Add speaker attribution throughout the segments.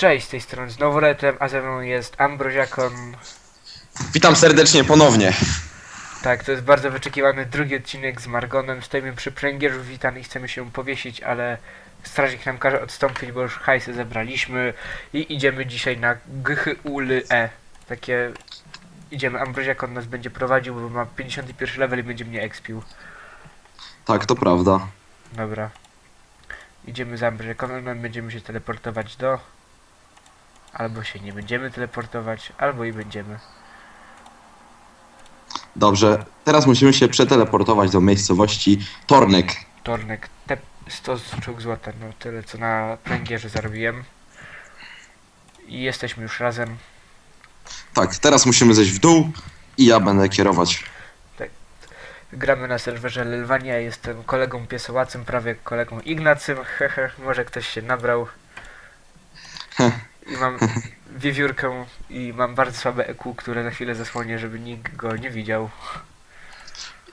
Speaker 1: Cześć, z tej strony znowu Retem, a ze mną jest Ambroziakon.
Speaker 2: Witam serdecznie ponownie.
Speaker 1: Tak, to jest bardzo wyczekiwany drugi odcinek z Margonem. Stoimy przy pręgierzu witan i chcemy się powiesić, ale strażnik nam każe odstąpić, bo już hajsy zebraliśmy i idziemy dzisiaj na GHULE. Takie... Idziemy, Ambroziakon nas będzie prowadził, bo ma 51 level i będzie mnie expił.
Speaker 2: Tak, to prawda.
Speaker 1: Dobra. Idziemy za Ambroziakonem, będziemy się teleportować do... Albo się nie będziemy teleportować, albo i będziemy.
Speaker 2: Dobrze, teraz musimy się przeteleportować do miejscowości Tornek.
Speaker 1: Tornek, te 100 sztuk złota, no tyle co na pręgierze zarobiłem. I jesteśmy już razem.
Speaker 2: Tak, teraz musimy zejść w dół i ja będę kierować.
Speaker 1: Gramy na serwerze Lelwania, jestem kolegą piesołacym, prawie kolegą Ignacym, hehe, może ktoś się nabrał. I mam wiewiórkę i mam bardzo słabe EQ, które na chwilę zasłonię, żeby nikt go nie widział.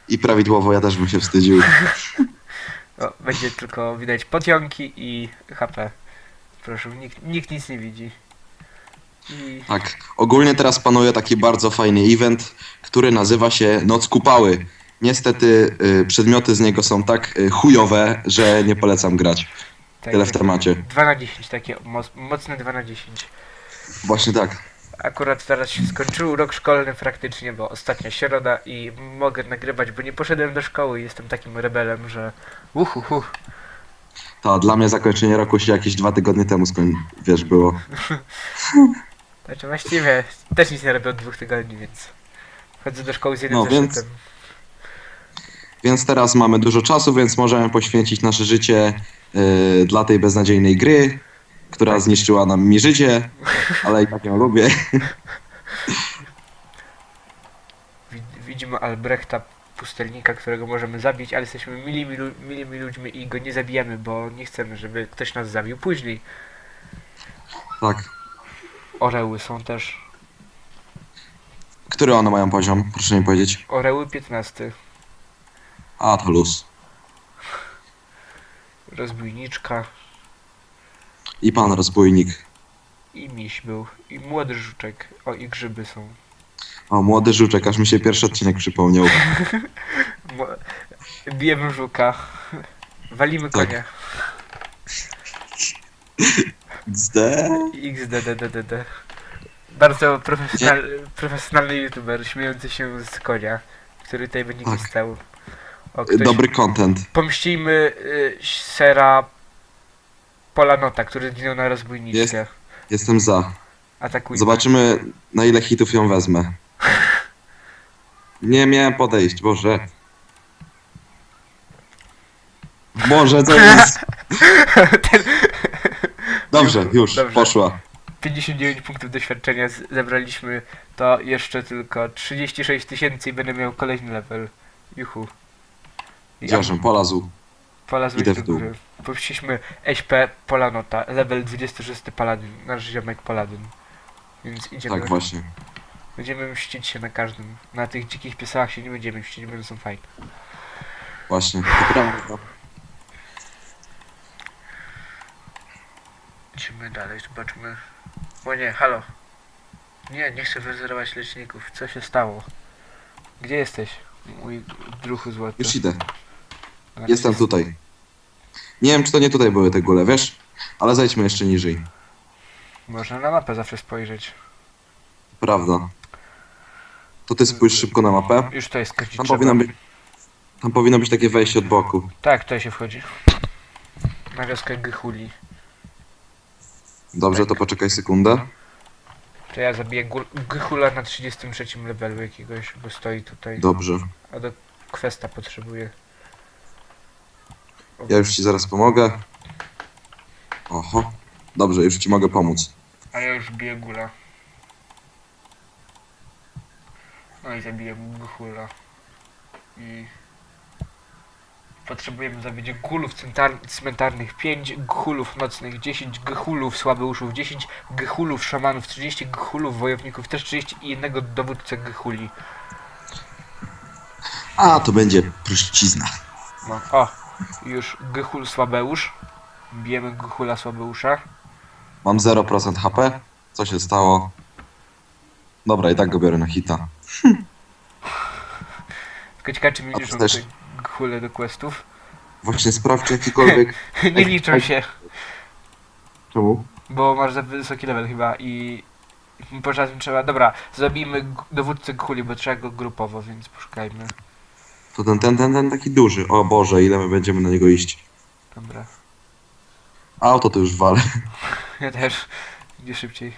Speaker 2: I prawidłowo ja też bym się wstydził.
Speaker 1: O, będzie tylko widać pociągi i HP. Proszę, nikt, nikt nic nie widzi. I
Speaker 2: Tak, ogólnie teraz panuje taki bardzo fajny event, który nazywa się Noc Kupały. Niestety y, przedmioty z niego są tak y, chujowe, że nie polecam grać.
Speaker 1: Tak,
Speaker 2: Tyle w temacie.
Speaker 1: 2 na 10, takie moc, mocne 2 na 10.
Speaker 2: Właśnie tak.
Speaker 1: Akurat teraz się skończył rok szkolny praktycznie, bo ostatnia środa i mogę nagrywać, bo nie poszedłem do szkoły i jestem takim rebelem, że uhuhu.
Speaker 2: To dla mnie zakończenie roku się jakieś dwa tygodnie temu skoń... wiesz, było.
Speaker 1: Znaczy właściwie też nic nie robię od dwóch tygodni, więc chodzę do szkoły z jednym
Speaker 2: No,
Speaker 1: zeszytem.
Speaker 2: więc- Więc teraz mamy dużo czasu, więc możemy poświęcić nasze życie dla tej beznadziejnej gry, która zniszczyła nam mi życie, ale i tak ją lubię.
Speaker 1: Wid- Widzimy Albrechta, pustelnika, którego możemy zabić, ale jesteśmy milimi, milimi ludźmi i go nie zabijamy, bo nie chcemy, żeby ktoś nas zabił później.
Speaker 2: Tak.
Speaker 1: Oreły są też.
Speaker 2: Który one mają poziom? Proszę mi powiedzieć.
Speaker 1: Oreły 15.
Speaker 2: A, to luz.
Speaker 1: Rozbójniczka.
Speaker 2: I pan rozbójnik.
Speaker 1: I miś był. I młody żuczek. O, i grzyby są.
Speaker 2: O, młody żuczek, aż mi się pierwszy odcinek przypomniał.
Speaker 1: Bijemy żuka. Walimy
Speaker 2: Tak.
Speaker 1: konia.
Speaker 2: Zde?
Speaker 1: XDDDD. Bardzo profesjonal, profesjonalny youtuber śmiejący się z konia, który tutaj będzie
Speaker 2: Tak.
Speaker 1: stał. O, ktoś...
Speaker 2: Dobry content.
Speaker 1: Pomścijmy y, sera Polanota, który zginął na rozbójniczkę.
Speaker 2: Jestem za.
Speaker 1: Atakujmy.
Speaker 2: Zobaczymy, na ile hitów ją wezmę. Nie miałem podejść, Boże. Boże, co jest?
Speaker 1: Ten
Speaker 2: Dobrze, już,
Speaker 1: Dobrze.
Speaker 2: poszła.
Speaker 1: 59 punktów doświadczenia zebraliśmy, to jeszcze tylko 36 tysięcy i będę miał kolejny level. Juhu.
Speaker 2: Dziarzem, polazł.
Speaker 1: Polazłeś
Speaker 2: Idę
Speaker 1: do
Speaker 2: w dół.
Speaker 1: góry. SP Polanota, level 26 paladyn, nasz ziomek paladyn. Więc idziemy.
Speaker 2: Tak, właśnie.
Speaker 1: Będziemy mścić się na każdym. Na tych dzikich piesach się nie będziemy mścić, bo one są fajne.
Speaker 2: Właśnie, to prawda.
Speaker 1: Idźmy dalej, zobaczmy. O nie, halo. Nie, nie chcę wyzerować leczników. Co się stało? Gdzie jesteś? Mój druhu złoty.
Speaker 2: Już idę. Jestem tutaj. Nie wiem, czy to nie tutaj były te góle, wiesz? Ale zejdźmy jeszcze niżej.
Speaker 1: Można na mapę zawsze spojrzeć.
Speaker 2: Prawda. To ty spójrz szybko na mapę.
Speaker 1: Już to jest skończyć
Speaker 2: Tam
Speaker 1: trzeba.
Speaker 2: powinno być... Tam powinno być takie wejście od boku.
Speaker 1: Tak, tutaj się wchodzi. Na wioskę Gychuli.
Speaker 2: Dobrze, to poczekaj sekundę.
Speaker 1: To ja zabiję gul- Gychula na 33 levelu jakiegoś, bo stoi tutaj.
Speaker 2: Dobrze.
Speaker 1: A do kwesta potrzebuję.
Speaker 2: Ja już ci zaraz pomogę. Oho. Dobrze, już ci mogę pomóc.
Speaker 1: A ja już biję gula. No i zabiję Gychula. I... Potrzebujemy zabić gulów cmentar- cmentarnych 5, gchulów nocnych 10, gchulów słabeuszów 10, gchulów szamanów 30, gchulów wojowników też 30 i jednego dowódcę gchuli.
Speaker 2: A, to będzie prościzna.
Speaker 1: No, o, już Gychul Słabeusz. Bijemy Gychula Słabeusza.
Speaker 2: Mam 0% HP. Co się stało? Dobra, i tak go biorę na hita.
Speaker 1: Tylko ciekawe, czy mi
Speaker 2: A
Speaker 1: liczą
Speaker 2: też-
Speaker 1: te hule do questów.
Speaker 2: Właśnie sprawdź, jakikolwiek...
Speaker 1: Nie liczą się,
Speaker 2: Czemu?
Speaker 1: bo masz za wysoki level chyba i... Po czasem trzeba... Dobra, zabijmy g- dowódcę Ghuli, bo trzeba go grupowo, więc poszukajmy.
Speaker 2: To ten, ten, ten, ten taki duży. O Boże, ile my będziemy na niego iść.
Speaker 1: Dobra.
Speaker 2: Auto to już wale.
Speaker 1: Ja też. Gdzie szybciej.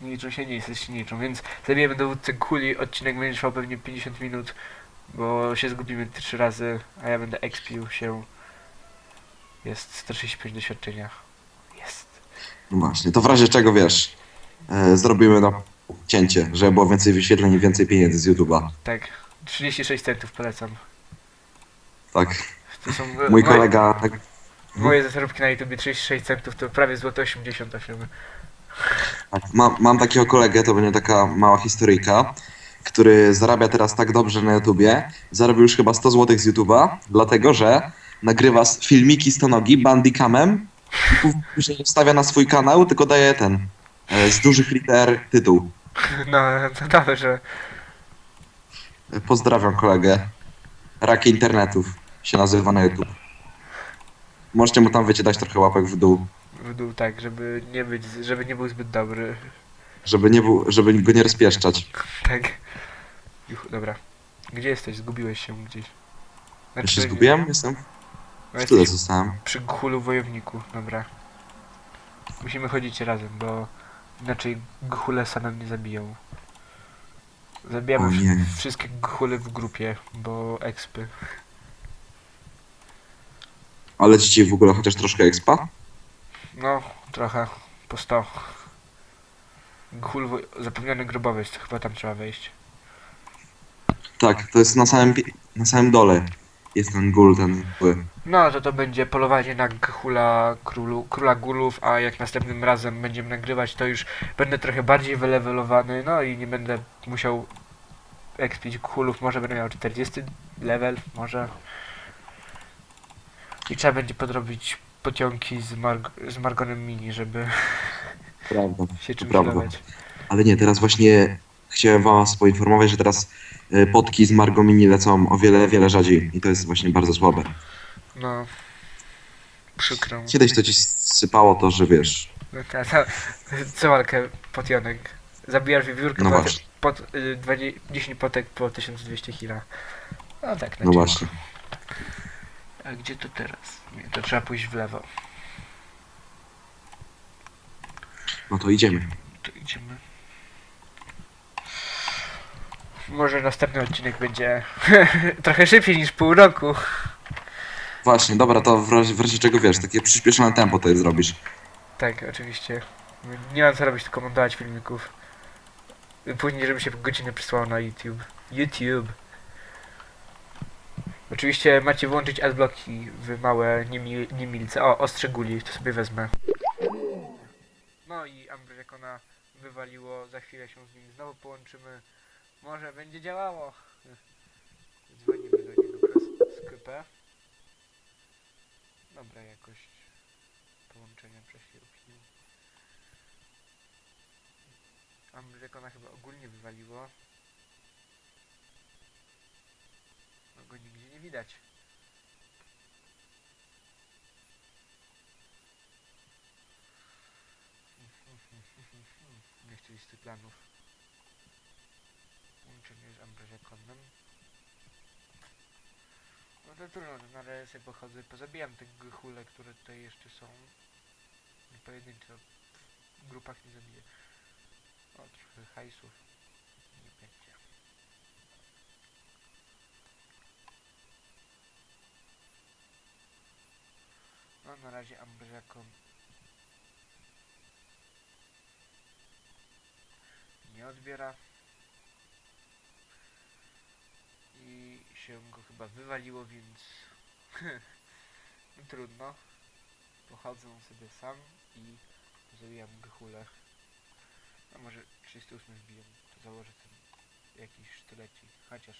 Speaker 1: Nie liczą się, nie jesteś nie liczą, więc zabijemy dowódcę kuli, odcinek będzie trwał pewnie 50 minut, bo się zgubimy trzy razy, a ja będę expił się. Jest 135 doświadczenia. Jest.
Speaker 2: No właśnie, to w razie czego wiesz, e, zrobimy na cięcie, żeby było więcej wyświetleń i więcej pieniędzy z YouTube'a.
Speaker 1: Tak. 36 centów polecam.
Speaker 2: Tak.
Speaker 1: To są
Speaker 2: Mój
Speaker 1: moje,
Speaker 2: kolega, tak,
Speaker 1: Moje zarobki na YouTube 36 centów to prawie złote 88.
Speaker 2: tak mam, mam takiego kolegę, to będzie taka mała historyjka, który zarabia teraz tak dobrze na YouTubie, zarobił już chyba 100 zł z YouTube'a, dlatego że nagrywa s- filmiki z tonogi bandicamem i później wstawia na swój kanał, tylko daje ten, e, z dużych liter tytuł.
Speaker 1: No, to dobrze.
Speaker 2: Pozdrawiam kolegę. Raki internetów się nazywa na YouTube. Możecie mu tam, wiecie, dać trochę łapek w dół,
Speaker 1: W dół tak, żeby nie być, żeby nie był zbyt dobry.
Speaker 2: żeby, nie był, żeby go nie rozpieszczać.
Speaker 1: Tak. Juch, dobra. Gdzie jesteś? Zgubiłeś się gdzieś.
Speaker 2: Ja się zgubiłem? Jestem?
Speaker 1: No
Speaker 2: W tyle
Speaker 1: jesteś
Speaker 2: zostałem.
Speaker 1: przy gchulu wojowniku, dobra. Musimy chodzić razem, bo inaczej gchule same nie zabiją. Zabijamy
Speaker 2: O
Speaker 1: wsz- wszystkie gchule w grupie, bo expy.
Speaker 2: Ale ci w ogóle chociaż troszkę expa?
Speaker 1: No, trochę. Po 100. Gchul wo- zapewniony grobowiec, to chyba tam trzeba wejść.
Speaker 2: Tak, to jest na samym, pi- na samym dole. Jest ten gul, ten zły.
Speaker 1: No, to to będzie polowanie na królu, króla gulów, a jak następnym razem będziemy nagrywać, to już będę trochę bardziej wylewelowany, no i nie będę musiał expić gchulów, może będę miał 40 level, może. I trzeba będzie podrobić pociągi z, Marg- z Margonem Mini, żeby
Speaker 2: Prawda.
Speaker 1: się czymś
Speaker 2: prawda.
Speaker 1: lewać.
Speaker 2: Ale nie, teraz właśnie chciałem was poinformować, że teraz e, potki z Margo Mini lecą o wiele, wiele rzadziej. I to jest właśnie bardzo słabe.
Speaker 1: No. Przykro.
Speaker 2: Kiedyś to ci sypało to, że wiesz,
Speaker 1: No ta, ta, co walkę potionek. Zabijasz wiewiórkę,
Speaker 2: No właśnie.
Speaker 1: pot, y, 20, 10 potek po 1200 hila. No tak, na
Speaker 2: no właśnie.
Speaker 1: A gdzie to teraz? Nie, to trzeba pójść w lewo.
Speaker 2: No to idziemy.
Speaker 1: To idziemy. Może następny odcinek będzie trochę szybciej niż pół roku.
Speaker 2: Właśnie, dobra, to w razie, w razie czego wiesz, takie przyspieszone tempo to zrobisz.
Speaker 1: Tak, oczywiście. Nie mam co robić, tylko montować filmików. Później, żeby się godzinę przysłało na YouTube. YouTube. Oczywiście macie włączyć adblocki w małe niemil, niemilce. O, ostrze guli, to sobie wezmę. No i Ambryjekona wywaliło, za chwilę się z nim znowu połączymy. Może będzie działało. Dzwonimy do niego przez Skype. Dobra jakość połączenia opinią. Ambryjekona chyba ogólnie wywaliło. No go nigdzie nie widać. Nie chcę listy planów. Łączenie z Ambryjekonem. No to trudno, to na razie pochodzę, pozabijam te grychule, które tutaj jeszcze są. I Pojedynczo w grupach nie zabiję. O, trochę hajsów. Nie będzie. No na razie Ambryakon nie odbiera. się go chyba wywaliło, więc trudno. Pochodzą sobie sam i zabijam gchulę. No może 38 wbiję, to założę ten jakiś sztyleci, chociaż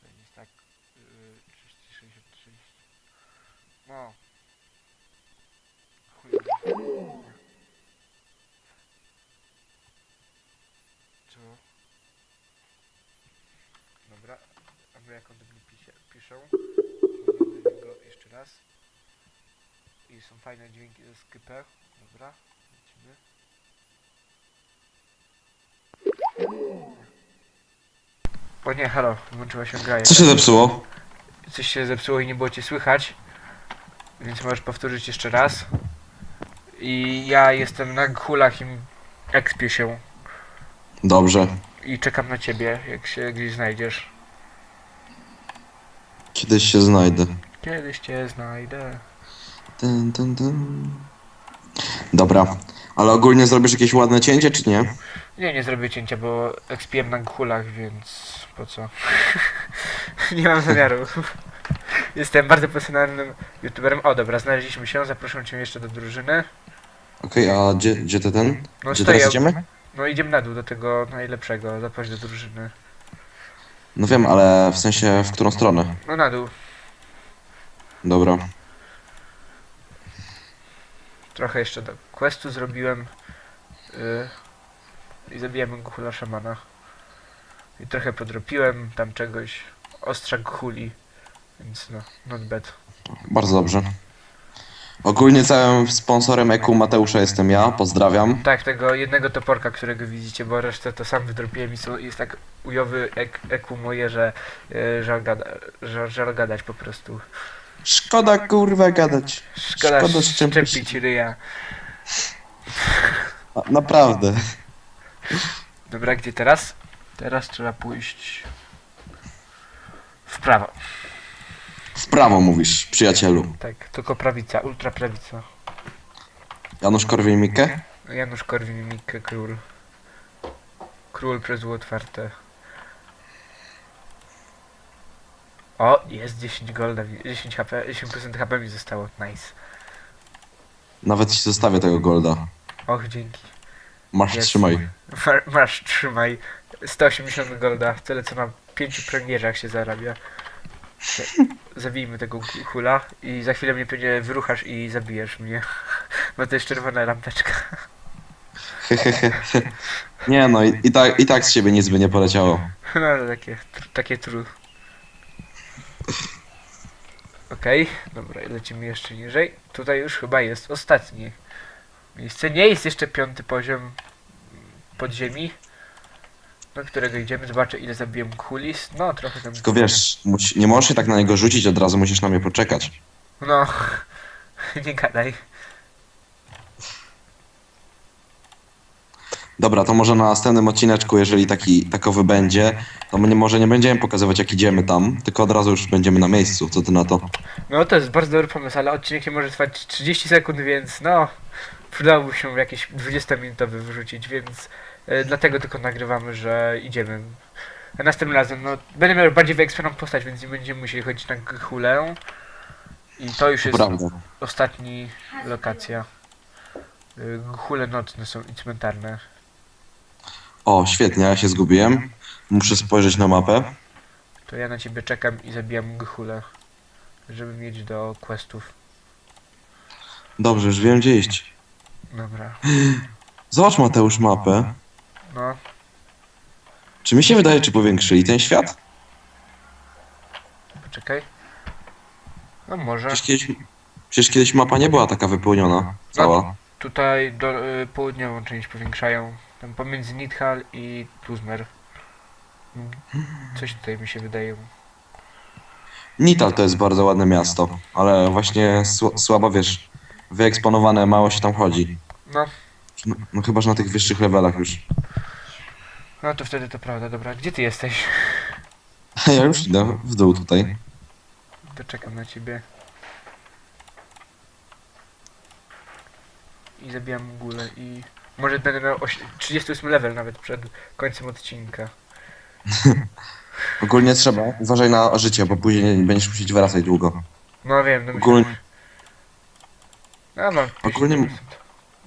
Speaker 1: to jest tak yy, 366. No. Chuj. Co? Zobaczmy jak on do mnie pisze, piszą. Niego jeszcze raz. I są fajne dźwięki ze Skype. Dobra, lecimy. O nie, halo, włączyła się gra.
Speaker 2: Co się zepsuło?
Speaker 1: Coś się zepsuło i nie było cię słychać. Więc możesz powtórzyć jeszcze raz. I ja jestem na hulach i ekspię się.
Speaker 2: Dobrze.
Speaker 1: I czekam na ciebie, jak się gdzieś znajdziesz.
Speaker 2: Kiedyś się znajdę.
Speaker 1: Kiedyś cię znajdę.
Speaker 2: Dun, dun, dun. Dobra. Ale ogólnie zrobisz jakieś ładne cięcie, czy nie?
Speaker 1: Nie, nie zrobię cięcia, bo ekspiłem na hulach, więc po co? nie mam zamiaru. Jestem bardzo profesjonalnym youtuberem. O, dobra, znaleźliśmy się, zaproszę cię jeszcze do drużyny.
Speaker 2: Okej, a gdzie, gdzie ty ten?
Speaker 1: No
Speaker 2: Gdzie
Speaker 1: stoję,
Speaker 2: teraz idziemy?
Speaker 1: no idziemy na dół do tego najlepszego, zaproś do drużyny.
Speaker 2: No wiem, ale w sensie w którą stronę?
Speaker 1: No na dół.
Speaker 2: Dobra.
Speaker 1: Trochę jeszcze do questu zrobiłem. Yy, I zabijamy hula szamana. I trochę podropiłem tam czegoś. Ostrzak huli. Więc no, not bad.
Speaker 2: Bardzo dobrze. Ogólnie całym sponsorem EQ Mateusza jestem ja, pozdrawiam.
Speaker 1: Tak, tego jednego toporka, którego widzicie, bo resztę to sam wydropiłem i są, jest tak ujowy ek, eku moje, że yy, żal, gada, żal, żal gadać po prostu.
Speaker 2: Szkoda kurwa gadać.
Speaker 1: Szkoda,
Speaker 2: Szkoda
Speaker 1: szczepić ryja.
Speaker 2: Naprawdę.
Speaker 1: Dobra, gdzie teraz? Teraz trzeba pójść w prawo.
Speaker 2: W prawo mówisz, przyjacielu.
Speaker 1: Tak, tylko prawica, ultra prawica.
Speaker 2: Janusz Korwin-Mikke?
Speaker 1: Janusz Korwin-Mikke, król. Król przez U otwarte. O, jest 10 golda, wi- 10 HP, 10% HP mi zostało, nice.
Speaker 2: Nawet ci zostawię tego golda.
Speaker 1: Och, dzięki.
Speaker 2: Masz,
Speaker 1: Jest.
Speaker 2: trzymaj.
Speaker 1: Ma- Masz, trzymaj. 180 golda, tyle co na 5 premierzach się zarabia. Zabijmy tego hula i za chwilę mnie pewnie wyruchasz i zabijesz mnie. Bo to jest czerwona lampeczka.
Speaker 2: Hehehe. Nie no, i, i, tak, i tak z ciebie nic by nie poleciało.
Speaker 1: No ale takie, tr- takie tru. Okej, dobra, i lecimy jeszcze niżej. Tutaj już chyba jest ostatnie miejsce. Nie jest jeszcze piąty poziom podziemi, do którego idziemy. Zobaczę ile zabiłem kulis. No, trochę tam...
Speaker 2: Tylko wiesz, musi, nie możesz się tak na niego rzucić od razu, musisz na mnie poczekać.
Speaker 1: No, nie gadaj.
Speaker 2: Dobra, to może na następnym odcineczku, jeżeli taki takowy będzie, to my nie, może nie będziemy pokazywać jak idziemy tam, tylko od razu już będziemy na miejscu. Co ty na to?
Speaker 1: No to jest bardzo dobry pomysł, ale odcinek nie może trwać 30 sekund, więc no przydałoby się jakieś 20-minutowy wyrzucić, więc dlatego tylko nagrywamy, że idziemy. Następnym razem, no będę miał bardziej wyekspertną postać, więc nie będziemy musieli chodzić na hulę. I to już jest
Speaker 2: Prawda.
Speaker 1: ostatni lokacja. Y, Hule nocne są i cmentarne.
Speaker 2: O, świetnie, ja się zgubiłem. Muszę spojrzeć na mapę.
Speaker 1: To ja na ciebie czekam i zabijam gchule, żeby mieć do questów.
Speaker 2: Dobrze, już wiem gdzie iść.
Speaker 1: Dobra,
Speaker 2: Zobacz Mateusz mapę.
Speaker 1: No.
Speaker 2: Czy mi się wydaje, czy powiększyli ten świat?
Speaker 1: Poczekaj. No może.
Speaker 2: Przecież kiedyś, przecież kiedyś mapa nie była taka wypełniona. Cała.
Speaker 1: Tutaj do, y, południową część powiększają. Tam pomiędzy Nidhal i Tuzmer. Mm, Coś tutaj mi się wydaje.
Speaker 2: Nital to jest bardzo ładne miasto, ale właśnie sł- słabo wiesz, wyeksponowane, mało się tam chodzi.
Speaker 1: No,
Speaker 2: No, no chyba, że na tych wyższych levelach już.
Speaker 1: No to wtedy to prawda. Dobra, gdzie ty jesteś?
Speaker 2: Ja już idę w dół tutaj.
Speaker 1: To czekam na ciebie. I zabijam gulę i... Może będę miał oś- 38 level nawet przed końcem odcinka.
Speaker 2: Ogólnie trzeba, uważaj na życie, bo później będziesz musieć wracać długo.
Speaker 1: No wiem, no
Speaker 2: Ogólnie-
Speaker 1: myślę. No mam.
Speaker 2: Ogólnie-
Speaker 1: 50%.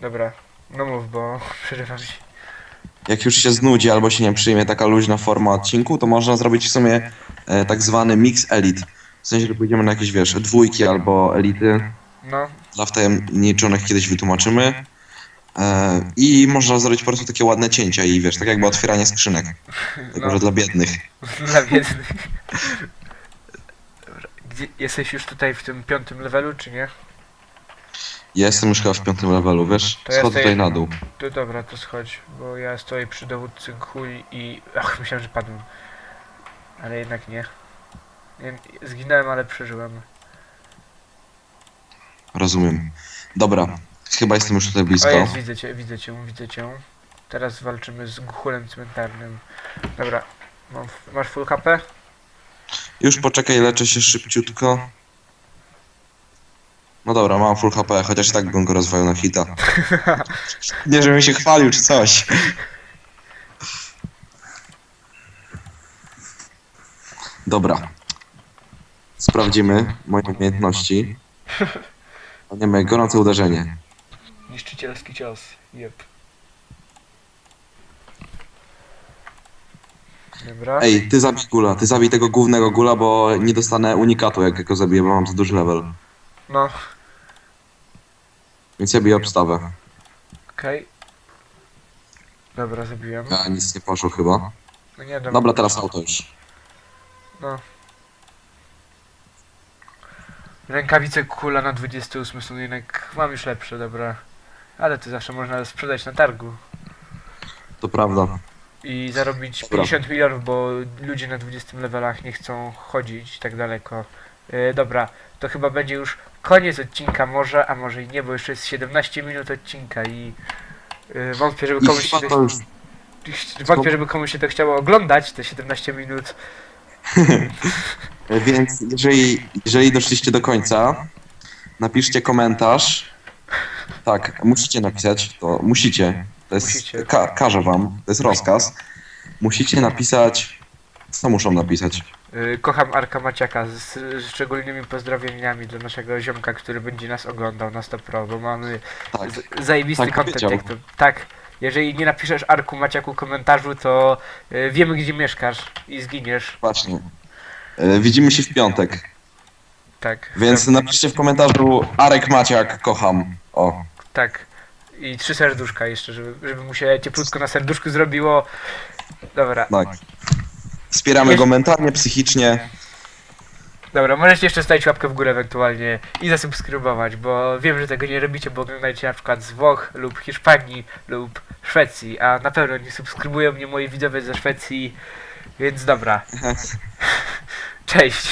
Speaker 1: Dobra, no mów, bo przerywam się.
Speaker 2: Jak już się znudzi albo się nie przyjmie taka luźna forma odcinku, to można zrobić w sumie e, tak zwany mix elit. W sensie, że pójdziemy na jakieś, wiesz, dwójki albo elity.
Speaker 1: No,
Speaker 2: Dla wtajemniczonych kiedyś wytłumaczymy. E, I można zrobić po prostu takie ładne cięcia i wiesz, tak jakby otwieranie skrzynek. Tylko,
Speaker 1: No.
Speaker 2: że dla biednych.
Speaker 1: Dla biednych. Dobra. Jesteś już tutaj w tym piątym levelu, czy nie?
Speaker 2: Ja jestem już chyba w piątym levelu, wiesz?
Speaker 1: To ja
Speaker 2: tutaj na dół.
Speaker 1: To dobra, to schodź, bo ja stoję przy dowódcy kuli i... Ach, myślałem, że padłem. Ale jednak nie. nie zginąłem, ale przeżyłem.
Speaker 2: Rozumiem. Dobra, chyba jestem już tutaj
Speaker 1: O
Speaker 2: blisko.
Speaker 1: jest, widzę cię, widzę cię, widzę cię. Teraz walczymy z gchulem cmentarnym. Dobra, mam, masz full HP?
Speaker 2: Już poczekaj, leczę się szybciutko. No dobra, mam full HP, chociaż i tak bym go rozwalił na hita. Nie, żebym się chwalił czy coś. Dobra. Sprawdzimy moje umiejętności. Pamiętajmy, gorące uderzenie.
Speaker 1: Niszczycielski cios, jep. Dobra.
Speaker 2: Ej, ty zabij gula, ty zabij tego głównego gula, bo nie dostanę unikatu, jak go zabiję, bo mam za duży level.
Speaker 1: No,
Speaker 2: Więc ja biję obstawę.
Speaker 1: okej. Dobra, zabiłem.
Speaker 2: A nic nie poszło chyba.
Speaker 1: No nie, dobra.
Speaker 2: Dobra, teraz auto już.
Speaker 1: No. Rękawice kula na 28 są jednak mam już lepsze, dobra. Ale to zawsze można sprzedać na targu
Speaker 2: To prawda.
Speaker 1: i zarobić
Speaker 2: Dobra.
Speaker 1: 50 milionów, bo ludzie na 20 levelach nie chcą chodzić tak daleko. E, dobra, to chyba będzie już koniec odcinka może, a może i nie, bo jeszcze jest 17 minut odcinka i e, wątpię, żeby komuś się
Speaker 2: to
Speaker 1: wątpię, żeby komuś się to chciało oglądać te 17 minut.
Speaker 2: Więc jeżeli, jeżeli doszliście do końca, napiszcie komentarz. Tak, musicie napisać, to musicie. To jest,
Speaker 1: Musicie.
Speaker 2: Ka każę wam, to jest rozkaz. Musicie napisać, co muszą napisać.
Speaker 1: Y, Kocham Arka Maciaka z, z szczególnymi pozdrowieniami dla naszego ziomka, który będzie nas oglądał na 100%, bo mamy
Speaker 2: Tak,
Speaker 1: z, zajebisty
Speaker 2: tak
Speaker 1: content.
Speaker 2: powiedział.
Speaker 1: Jak to, tak, jeżeli nie napiszesz Arku Maciaku komentarzu, to y, wiemy gdzie mieszkasz i zginiesz.
Speaker 2: właśnie. E, Widzimy się w piątek,
Speaker 1: Tak.
Speaker 2: więc
Speaker 1: Dobra,
Speaker 2: napiszcie w komentarzu Arek Maciak, kocham. O,
Speaker 1: Tak. I trzy serduszka jeszcze, żeby, żeby mu się cieplutko na serduszku zrobiło. Dobra.
Speaker 2: tak. Wspieramy go mentalnie, psychicznie.
Speaker 1: Dobra, możecie jeszcze stawić łapkę w górę ewentualnie i zasubskrybować, bo wiem, że tego nie robicie, bo oglądacie na przykład z Włoch lub Hiszpanii lub Szwecji, a na pewno nie subskrybują mnie moi widzowie ze Szwecji, więc dobra. Cześć.